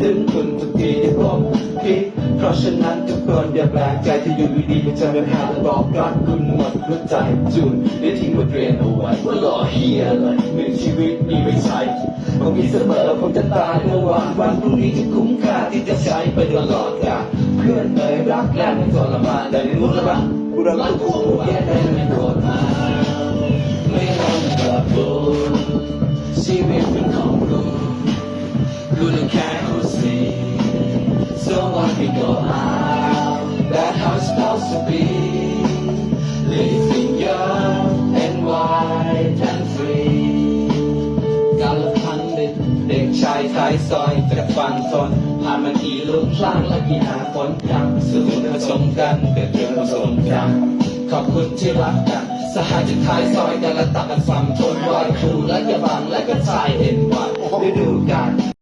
ถึงคุณทุกทีที่ผมคิดเพราะฉะนั้นทุกคนอย่าแปลกใจที่อยู่ดีๆจะเป็นหาและบอกรักคุณหมดหัวใจจูนได้ทิ้งบทเรียนเอาไว้ว่ารอเฮียเลยหนึ่งชีวิตนี้ไม่ใช่ผมคิดเสมอผมจะตายเมื่อวานวันพรุ่งนี้จะคุ้มค่าที่จะใช้ไปตลอดกาลเพื่อนเอ่ยรักและไม่ทรมานแต่ในมุลบ้างกูรักทุกคนแย่ได้ไม่โกรธมาไม่ต้องกลับบูชีวิตเป็นของกู couldn't can't see. So what we go out, that's how it's supposed to be. Living young and wild and free. การละครั้งเด็กเด็กชายท้ายซอยจากฝั่งทนผ่านมากี่ลูกพลางและกี่หาฝนกำสู่ผสมกันเป็นเรื่องผสมกันขอบคุณที่รักกันสหายจากท้ายซอยกันและตักกันฝั่งทนรอยครูและกระบังและก็ชายเห็นวันฤดูกาล